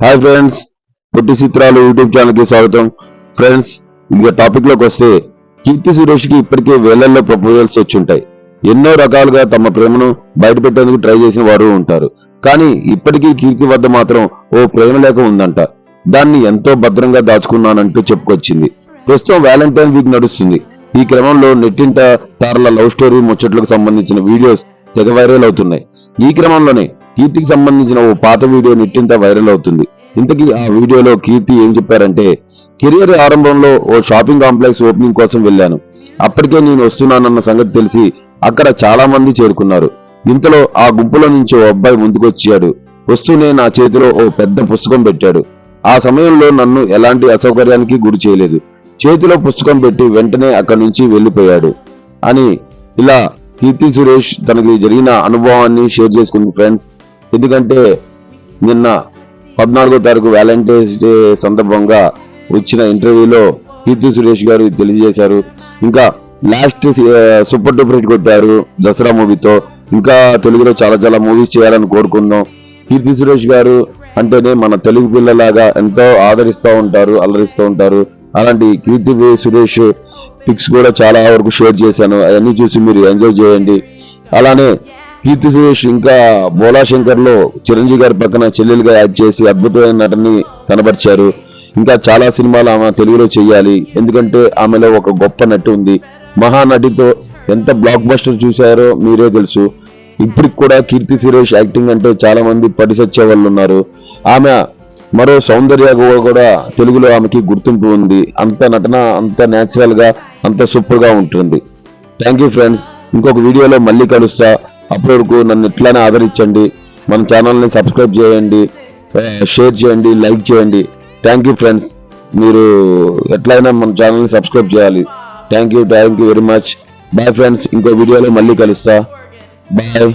Hi friends పొట్టి చిత్రాలు YouTube ఛానల్కి స్వాగతం. ఫ్రెండ్స్ ఇక టాపిక్లోకి వస్తే కీర్తి సురేష్కి ఇప్పటికే వేలల్లో ప్రపోజల్స్ వచ్చి ఉంటాయి ఎన్నో రకాలుగా తమ ప్రేమను బయట పెట్టేందుకు ట్రై చేసిన వారు ఉంటారు. కానీ ఇప్పటికీ కీర్తి వద్ద మాత్రం ఓ ప్రేమ లేఖ ఉందంట. దాన్ని ఎంతో భద్రంగా దాచుకున్నానంటూ చెప్పుకొచ్చింది. ప్రస్తుతం వ్యాలంటైన్ వీక్ నడుస్తుంది. ఈ క్రమంలో నెట్టింట తారల లవ్ స్టోరీ ముచ్చట్లకు సంబంధించిన వీడియోస్ తెగ వైరల్ అవుతున్నాయి. ఈ క్రమంలోనే కీర్తికి సంబంధించిన ఓ పాత వీడియో నిట్టింత వైరల్ అవుతుంది. ఇంతకీ ఆ వీడియోలో కీర్తి ఏం చెప్పారంటే కెరియర్ ఆరంభంలో ఓ షాపింగ్ కాంప్లెక్స్ ఓపెనింగ్ కోసం వెళ్ళాను. అప్పటికే నేను వస్తున్నానన్న సంగతి తెలిసి అక్కడ చాలా మంది చేరుకున్నారు. ఇంతలో ఆ గుంపులో నుంచి ఓ అబ్బాయి ముందుకొచ్చాడు. వస్తూనే నా చేతిలో ఓ పెద్ద పుస్తకం పెట్టాడు. ఆ సమయంలో నన్ను ఎలాంటి అసౌకర్యానికి గురి చేయలేదు. చేతిలో పుస్తకం పెట్టి వెంటనే అక్కడి నుంచి వెళ్ళిపోయాడు. అని ఇలా కీర్తి సురేష్ తనకి జరిగిన అనుభవాన్ని షేర్ చేసుకుంది ఫ్రెండ్స్. ఎందుకంటే నిన్న పద్నాలుగో తారీఖు వ్యాలంటైన్స్ డే సందర్భంగా వచ్చిన ఇంటర్వ్యూలో కీర్తి సురేష్ గారు తెలియజేశారు. ఇంకా లాస్ట్ సూపర్ డూపర్ హిట్ కొట్టారు దసరా మూవీతో. ఇంకా తెలుగులో చాలా చాలా మూవీస్ చేయాలని కోరుకుందాం. కీర్తి సురేష్ గారు అంటేనే మన తెలుగు పిల్లలాగా ఎంతో ఆదరిస్తూ ఉంటారు అలరిస్తూ ఉంటారు. అలాంటి కీర్తి సురేష్ పిక్స్ కూడా చాలా వరకు షేర్ చేశాను. అవన్నీ చూసి మీరు ఎంజాయ్ చేయండి. అలానే కీర్తి సురేష్ ఇంకా బోలా శంకర్లో చిరంజీవి గారి పక్కన చెల్లెలుగా యాడ్ చేసి అద్భుతమైన నటని కనబరిచారు. ఇంకా చాలా సినిమాలు ఆమె తెలుగులో చేయాలి. ఎందుకంటే ఆమెలో ఒక గొప్ప నటి ఉంది. మహానటితో ఎంత బ్లాక్ బస్టర్ చూశారో మీరే తెలుసు. ఇప్పటికి కూడా కీర్తి సురేష్ యాక్టింగ్ అంటే చాలా మంది పడిసొచ్చే వాళ్ళు ఉన్నారు. ఆమె మరో సౌందర్య కూడా తెలుగులో ఆమెకి గుర్తింపు ఉంది. అంత నటన అంత న్యాచురల్గా అంత సూపర్గా ఉంటుంది. థ్యాంక్ యూ ఫ్రెండ్స్ ఇంకొక వీడియోలో మళ్ళీ కలుస్తా. అప్పటి వరకు నన్ను ఇట్లానే ఆదరించండి. మన ఛానల్ని సబ్స్క్రైబ్ చేయండి. షేర్ చేయండి లైక్ చేయండి. థ్యాంక్ యూ ఫ్రెండ్స్ మీరు ఎట్లయినా మన ఛానల్ని సబ్స్క్రైబ్ చేయాలి. Thank you thank you very much bye friends ఇంకో వీడియోలో మళ్ళీ కలుస్తా. బాయ్